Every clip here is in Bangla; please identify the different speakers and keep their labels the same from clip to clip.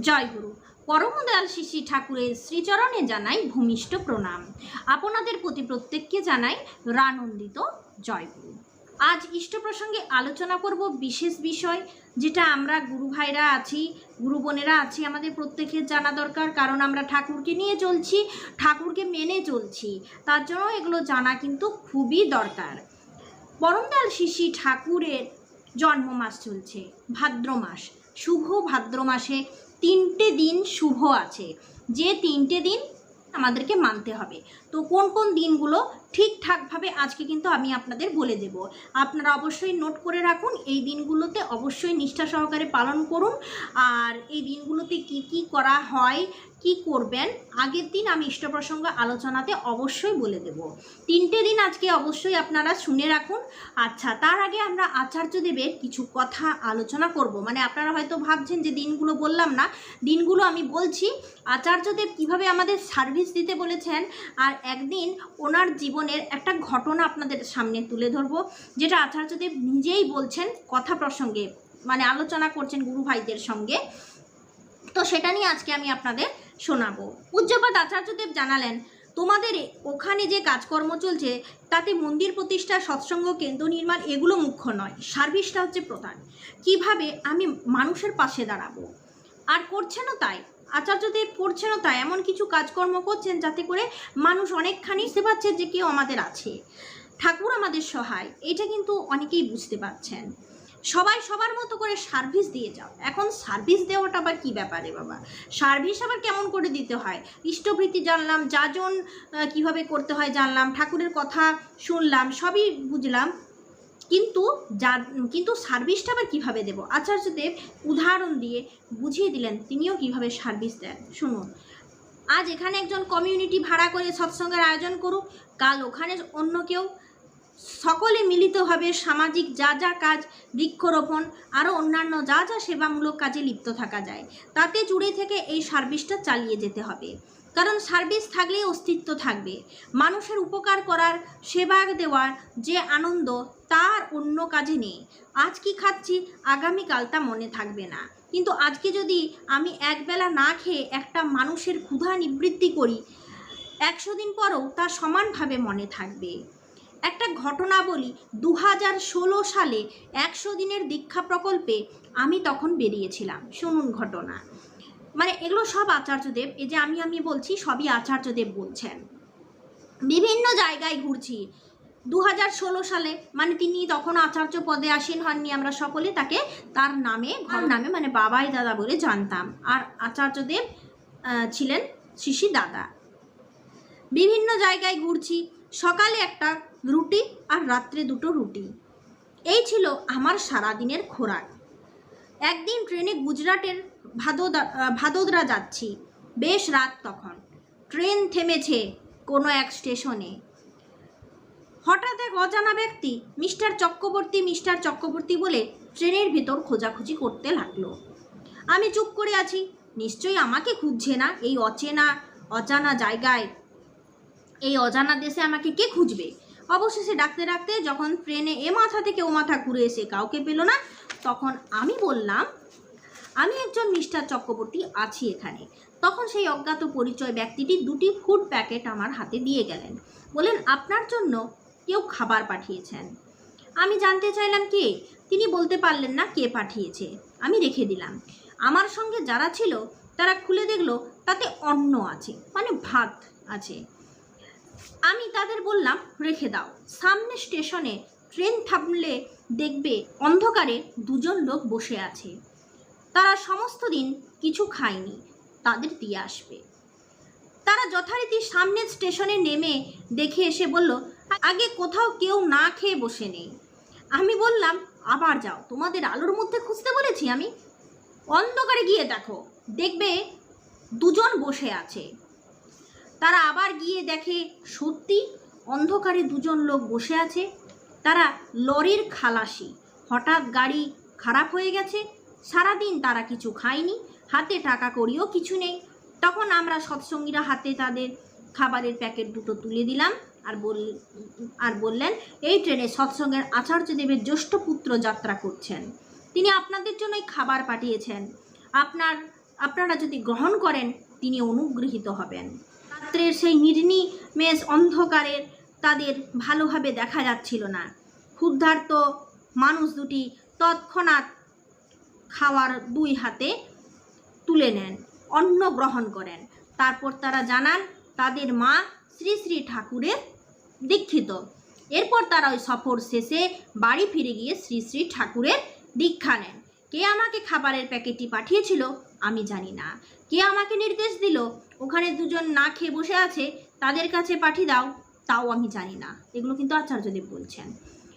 Speaker 1: জয় গুরু। পরমদয়াল শিশি ঠাকুরের শ্রীচরণে জানাই ভূমিষ্ঠ প্রণাম। আপনাদের প্রতি প্রত্যেককে জানাই রানন্দিত জয় গুরু। আজ ইষ্ট প্রসঙ্গে আলোচনা করব বিশেষ বিষয়, যেটা আমরা গুরু ভাইরা আছি, গুরু বোনেরা আছি, আমাদের প্রত্যেকের জানা দরকার, কারণ আমরা ঠাকুরকে নিয়ে চলছি, ঠাকুরকে মেনে চলছি। তার জন্য এগুলো জানা কিন্তু খুবই দরকার। পরমদয়াল শিশি ঠাকুরের জন্ম মাস চলছে ভাদ্র মাস শুভ ভাদ্র মাসে তিনটে দিন শুভ আছে। যে তিনটে দিন আমাদেরকে মানতে হবে। তো কোন কোন দিনগুলো ঠিকঠাকভাবে আজকে কিন্তু আমি আপনাদের বলে দেব। আপনারা অবশ্যই নোট করে রাখুন, এই দিনগুলোতে অবশ্যই নিষ্ঠা সহকারে পালন করুন। আর এই দিনগুলোতে কি কি করা হয়, কি করবেন, আগের দিন আমি ইষ্ট প্রসঙ্গ আলোচনাতে অবশ্যই বলে দেব। তিনটে দিন আজকে অবশ্যই আপনারা শুনে রাখুন। আচ্ছা তার আগে আমরা আচার্যদেবের কিছু কথা আলোচনা করব। মানে আপনারা হয়তো ভাবছেন যে দিনগুলো বললাম না, দিনগুলো আমি বলছি। আচার্যদেব কীভাবে আমাদের সার্ভিস দিতে বলেছেন? আর একদিন ওনার জীবনের একটা ঘটনা আপনাদের সামনে তুলে ধরবো, যেটা আচার্যদেব নিজেই বলছেন কথা প্রসঙ্গে মানে আলোচনা করছেন গুরু ভাইদের সঙ্গে। তো সেটা নিয়ে আজকে আমি আপনাদের শোনাবো। পূজ্যপাত আচার্যদেব জানালেন, তোমাদের ওখানে যে কাজকর্ম চলছে, তাতে মন্দির প্রতিষ্ঠা, সৎসঙ্গ, কেন্দ্র নির্মাণ, এগুলো মুখ্য নয়। সার্ভিসটা হচ্ছে প্রধান। কীভাবে আমি মানুষের পাশে দাঁড়াবো? আর করছেনও তাই। আচার্যদেব করছেনও তাই, এমন কিছু কাজকর্ম করছেন যাতে করে মানুষ অনেকখানি বুঝতে পারছে যে কেউ আমাদের আছে। ঠাকুর আমাদের সহায়, এটা কিন্তু অনেকেই বুঝতে পারছেন। সবাই সবার মতো করে সার্ভিস দিয়ে যাও। এখন সার্ভিস দেওয়াটা আবার কি ব্যাপারে বাবা? সার্ভিস আবার কেমন করে দিতে হয়? ইষ্টভৃতি জানলাম, যাজন কীভাবে করতে হয় জানলাম, ঠাকুরের কথা শুনলাম, সবই বুঝলাম। কিন্তু যা কিন্তু সার্ভিসটা আবার কীভাবে দেব? আচার্যদেব উদাহরণ দিয়ে বুঝিয়ে দিলেন, তিনিও কীভাবে সার্ভিস দেন। শুনুন, আজ এখানে একজন কমিউনিটি ভাড়া করে সৎসঙ্গের আয়োজন করুক, কাল ওখানে অন্য কেউ, সকলে মিলিতভাবে সামাজিক যা যা কাজ, বৃক্ষরোপণ আরও অন্যান্য যা যা সেবামূলক কাজে লিপ্ত থাকা যায়, তাতে জুড়ে থেকে এই সার্ভিসটা চালিয়ে যেতে হবে। কারণ সার্ভিস থাকলেই অস্তিত্ব থাকবে। মানুষের উপকার করার সেবা দেওয়ার যে আনন্দ, তার অন্য কাজে নেই। আজ কি খাচ্ছি, আগামীকাল তা মনে থাকবে না। কিন্তু আজকে যদি আমি একবেলা না খেয়ে একটা মানুষের ক্ষুধা নিবৃত্তি করি, একশো দিন পরও তা সমানভাবে মনে থাকবে। একটা ঘটনা বলি দু হাজার ষোলো সালে একশো দিনের দীক্ষা প্রকল্পে আমি তখন বেরিয়েছিলাম। শুনুন ঘটনা। মানে এগুলো সব আচার্যদেব এই যে আমি আমি বলছি, সবই আচার্যদেব বলছেন। বিভিন্ন জায়গায় ঘুরছি। দু হাজার ষোলো সালে মানে তিনি তখন আচার্য পদে আসীন হননি, আমরা সকলে তাকে তার নামে, ঘর নামে মানে বাবাই দাদা বলে জানতাম। আর আচার্যদেব ছিলেন শিশি দাদা। বিভিন্ন জায়গায় ঘুরছি। সকালে একটা রুটি আর রাত্রে দুটো রুটি। এই ছিল আমার সারাদিনের খোরাক। একদিন ট্রেনে গুজরাটের ভাদোদা ভাদোদরা যাচ্ছি। বেশ রাত তখন। ট্রেন থেমেছে কোনো এক স্টেশনে। হঠাৎ এক অজানা ব্যক্তি, মিস্টার চক্রবর্তী মিস্টার চক্রবর্তী বলে ট্রেনের ভিতর খোঁজাখুঁজি করতে লাগল। আমি চুপ করে আছি। নিশ্চয়ই আমাকে খুঁজছে না এই অচেনা, অজানা জায়গায়। এই অজানা দেশে আমাকে কে খুঁজবে? অবশেষে ডাকতে ডাকতে যখন ট্রেনে এ মাথা থেকে ও মাথা ঘুরে এসে কাউকে পেল না, তখন আমি বললাম আমি একজন মিস্টার চক্রবর্তী আছি এখানে। তখন সেই অজ্ঞাত পরিচয় ব্যক্তিটি দুটি ফুড প্যাকেট আমার হাতে দিয়ে গেলেন। বলেন আপনার জন্য কেউ খাবার পাঠিয়েছেন। আমি জানতে চাইলাম কে? তিনি বলতে পারলেন না কে পাঠিয়েছে। আমি রেখে দিলাম। আমার সঙ্গে যারা ছিল, তারা খুলে দেখল তাতে অন্ন আছে মানে ভাত আছে। আমি তাদের বললাম, রেখে দাও। সামনে স্টেশনে ট্রেন থামলে দেখবে অন্ধকারে দুজন লোক বসে আছে। তারা সমস্ত দিন কিছু খায়নি, তাদের দিয়ে আসবে। তারা যথারীতি সামনের স্টেশনে নেমে দেখে এসে বলল, আগে কোথাও কেউ না খেয়ে বসে নেই। আমি বললাম, আবার যাও, তোমাদের আলোর মধ্যে খুঁজতে বলেছি আমি। অন্ধকারে গিয়ে দেখো, দেখবে দুজন বসে আছে। তারা আবার গিয়ে দেখে, সত্যি অন্ধকারে দুজন লোক বসে আছে। তারা লরির খালাসি, হঠাৎ গাড়ি খারাপ হয়ে গেছে সারাদিন তারা কিছু খায়নি, হাতে টাকা করিও কিছু নেই। তখন আমরা সৎসঙ্গীরা হাতে তাদের খাবারের প্যাকেট দুটো তুলে দিলাম আর বল, আর বললেন, এই ট্রেনে সৎসঙ্গের আচার্যদেবের জ্যেষ্ঠ পুত্র যাত্রা করছেন। তিনি আপনাদের জন্যই খাবার পাঠিয়েছেন। আপনার, আপনারা যদি গ্রহণ করেন, তিনি অনুগৃহীত হবেন। রাত্রের সেই নির্নিমেষ অন্ধকারের তাদের ভালোভাবে দেখা যাচ্ছিল না। ক্ষুদ্ধার্ত মানুষ দুটি তৎক্ষণাৎ খাওয়ার দুই হাতে তুলে নেন, অন্ন গ্রহণ করেন। তারপর তারা জানান, তাদের মা শ্রী শ্রী ঠাকুরের দীক্ষিত। এরপর তারা ওই সফর শেষে বাড়ি ফিরে গিয়ে শ্রী শ্রী ঠাকুরের দীক্ষা নেন। কে আমাকে খাবারের প্যাকেটটি পাঠিয়েছিল, আমি জানি না। কে আমাকে নির্দেশ দিল, ওখানে দুজন না খেয়ে বসে আছে, তাদের কাছে পাঠিয়ে দাও, তাও আমি জানি না। এগুলো কিন্তু আচার্যদেব বলছেন।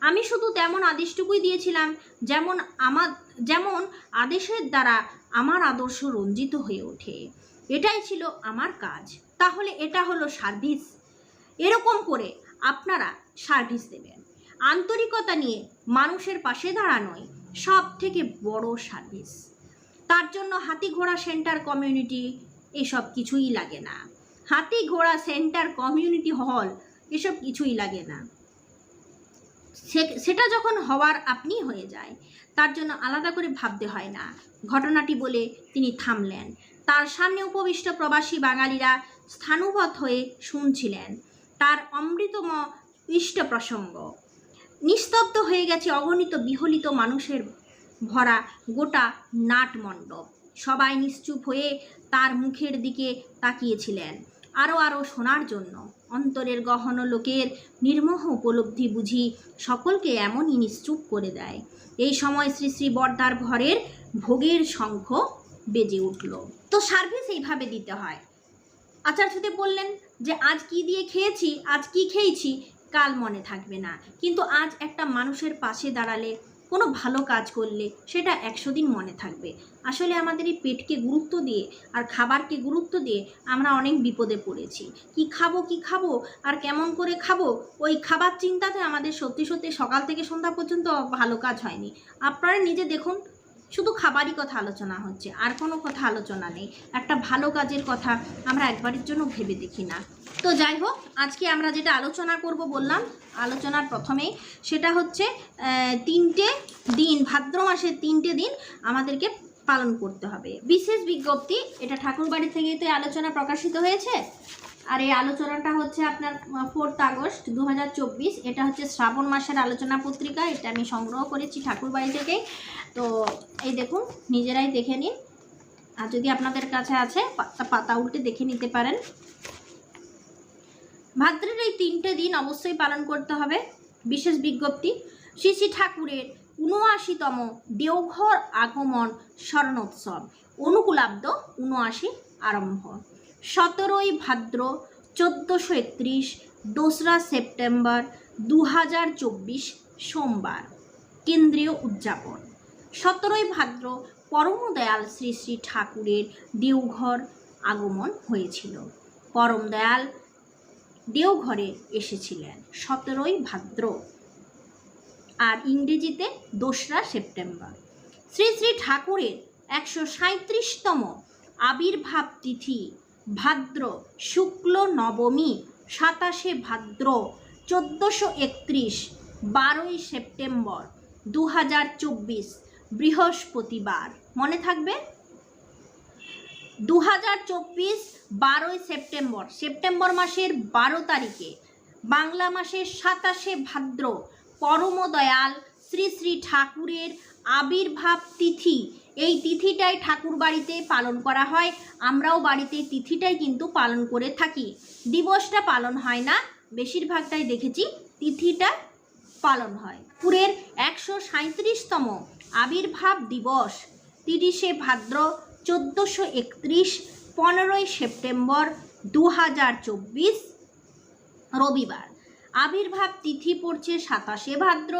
Speaker 1: আমি শুধু তেমন আদেশটুকুই দিয়েছিলাম, যেমন আমার, যেমন আদেশের দ্বারা আমার আদর্শ রঞ্জিত হয়ে ওঠে। এটাই ছিল আমার কাজ। তাহলে এটা হলো সার্ভিস। এরকম করে আপনারা সার্ভিস দেবেন। আন্তরিকতা নিয়ে মানুষের পাশে দাঁড়ানোই সব থেকে বড় সার্ভিস। তার জন্য হাতি ঘোড়া সেন্টার কমিউনিটি এসব কিছুই লাগে না। হাতি ঘোড়া সেন্টার কমিউনিটি হল এসব কিছুই লাগে না। সেটা যখন হওয়ার আপনি হয়ে যায়, তার জন্য আলাদা করে ভাবতে হয় না। ঘটনাটি বলে তিনি থামলেন। তার সামনে উপবিষ্ট প্রবাসী বাঙালিরা স্থানুবত হয়ে শুনছিলেন। তার অমৃতম ইষ্ট প্রসঙ্গ। নিস্তব্ধ হয়ে গেছে অগণিত বিহলিত মানুষের ভরা গোটা নাট মণ্ডপ সবাই নিশ্চুপ হয়ে তার মুখের দিকে তাকিয়েছিলেন। আরও আরও শোনার জন্য। অন্তরের গহন লোকের নির্মোহ উপলব্ধি বুঝি সকলকে এমনই নিশ্চুপ করে দেয়। এই সময় শ্রী শ্রী বর্দার ভরের ভোগের শঙ্খ বেজে উঠল। তো সার্ভিস এইভাবে দিতে হয়। আচার্যদেব বললেন যে, আজ কি দিয়ে খেয়েছি, আজ কি খেয়েছি, কাল মনে থাকবে না। কিন্তু আজ একটা মানুষের পাশে দাঁড়ালে কোনো ভালো কাজ করলে সেটা একশো দিন মনে থাকবে। আসলে আমাদের এই পেটকে গুরুত্ব দিয়ে আর খাবারকে গুরুত্ব দিয়ে আমরা অনেক বিপদে পড়েছি। কি খাব কি খাব, আর কেমন করে খাব, ওই খাবার চিন্তাতে আমাদের সত্যি সত্যি সকাল থেকে সন্ধ্যা পর্যন্ত ভালো কাজ হয়নি। আপনারা নিজে দেখুন, শুধু খাবারই কথা আলোচনা হচ্ছে, আর কোনো কথা আলোচনা নেই। একটা ভালো কাজের কথা আমরা একবারের জন্য ভেবে দেখি না। তো যাই হোক আজকে আমরা যেটা আলোচনা করব বললাম, আলোচনার প্রথমেই, সেটা হচ্ছে তিনটে দিন, ভাদ্র মাসের তিনটে দিন আমাদেরকে পালন করতে হবে। বিশেষ বিজ্ঞপ্তি, এটা ঠাকুরবাড়ি থেকেই তো আলোচনা প্রকাশিত হয়েছে। আর এই আলোচনাটা হচ্ছে আপনার ফোর্থ আগস্ট দু হাজার চব্বিশ, এটা হচ্ছে শ্রাবণ মাসের আলোচনা পত্রিকা, এটা আমি সংগ্রহ করেছি ঠাকুরবাড়ি থেকে তো এই দেখুন, নিজেরাই দেখে নিন। আর যদি আপনাদের কাছে আছে পাতা উল্টে দেখে নিতে পারেন। ভাদ্রের এই তিনটে দিন অবশ্যই পালন করতে হবে। বিশেষ বিজ্ঞপ্তি, শ্রী শ্রী ঠাকুরের উনআশিতম দেওঘর আগমন স্মরণোৎসব অনুকূলাব্দ উনআশি আরম্ভ। সতেরোই ভাদ্র চোদ্দোশো একত্রিশ, দোসরা সেপ্টেম্বর দু হাজার চব্বিশ সোমবার, কেন্দ্রীয় উদযাপন। সতেরোই ভাদ্র পরমদয়াল শ্রী শ্রী ঠাকুরের দেওঘর আগমন হয়েছিল। পরম দয়াল দেওঘরে এসেছিলেন, সতেরোই ভাদ্র। আর ইংরেজিতে দোসরা সেপ্টেম্বর। শ্রী শ্রী ঠাকুরের একশো সাঁত্রিশতম আবির্ভাব তিথি, ভাদ্র শুক্ল নবমী, সাতাশে ভাদ্র, চোদ্দোশো একত্রিশ, বারোই সেপ্টেম্বর দু হাজার চব্বিশ, বৃহস্পতিবার। মনে থাকবে? দু হাজার চব্বিশ বারোই সেপ্টেম্বর। সেপ্টেম্বর মাসের বারো তারিখে বাংলা মাসের সাতাশে ভাদ্র পরমদয়াল শ্রী শ্রী ঠাকুরের আবির্ভাব তিথি। এই তিথিটাই ঠাকুর বাড়িতে পালন করা হয়। আমরাও বাড়িতে তিথিটাই কিন্তু পালন করে থাকি। দিবসটা পালন হয় না, বেশিরভাগটাই দেখেছি তিথিটা পালন হয়। পুরের একশো সাঁত্রিশতম আবির্ভাব দিবস, তিরিশে ভাদ্র চোদ্দোশো একত্রিশ, পনেরোই সেপ্টেম্বর দু হাজার চব্বিশ রবিবার। আবির্ভাব তিথি পড়ছে সাতাশে ভাদ্র,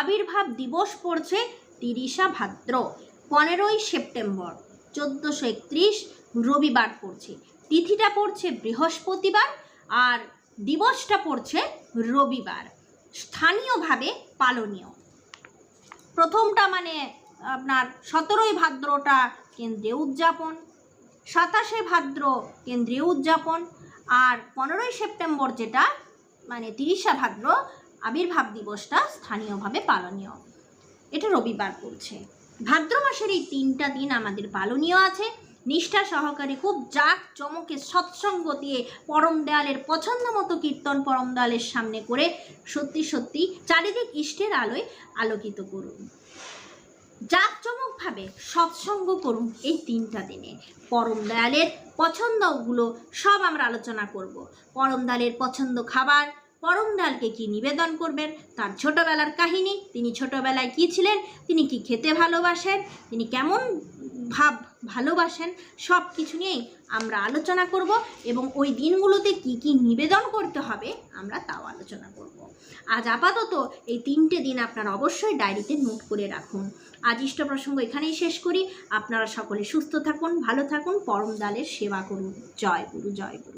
Speaker 1: আবির্ভাব দিবস পড়ছে তিরিশা ভাদ্র, পনেরোই সেপ্টেম্বর চোদ্দোশো একত্রিশ রবিবার পড়ছে। তিথিটা পড়ছে বৃহস্পতিবার আর দিবসটা পড়ছে রবিবার, স্থানীয়ভাবে পালনীয়। প্রথমটা মানে আপনার সতেরোই ভাদ্রটা কেন্দ্রীয় উদযাপন, সাতাশে ভাদ্র কেন্দ্রীয় উদযাপন আর পনেরোই সেপ্টেম্বর যেটা মানে তিরিশা ভাদ্র আবির্ভাব দিবসটা স্থানীয়ভাবে পালনীয়। এটা রবিবার পড়ছে ভাদ্র মাসের এই তিনটা দিন আমাদের পালনীয় আছে। নিষ্ঠা সহকারে খুব জাক চমকে সৎসঙ্গ দিয়ে পরম দেয়ালের পছন্দ মতো কীর্তন পরম দেয়ালের সামনে করে সত্যি সত্যি চারিদিক ইষ্টের আলোয় আলোকিত করুন। জাঁকজমকভাবে সৎসঙ্গ করুন এই তিনটা দিনে। পরম দয়ালের পছন্দগুলো সব আমরা আলোচনা করব। পরম দয়ালের পছন্দ খাবার, পরম দয়ালকে কি নিবেদন করবেন, তার ছোটবেলার কাহিনী, তিনি ছোটবেলায় কি ছিলেন, তিনি কি খেতে ভালোবাসেন, তিনি কেমন ভাব ভালোবাসেন, সব কিছু নিয়েই আমরা আলোচনা করব এবং ওই দিনগুলোতে কি কি নিবেদন করতে হবে আমরা তাও আলোচনা করব। আজ আপাতত এই তিনটে দিন আপনারা অবশ্যই ডায়েরিতে নোট করে রাখুন। আজ ইষ্ট প্রসঙ্গ এখানেই শেষ করি। আপনারা সকলে সুস্থ থাকুন, ভালো থাকুন, পরম দালের সেবা করুন। জয় গুরু জয় গুরু।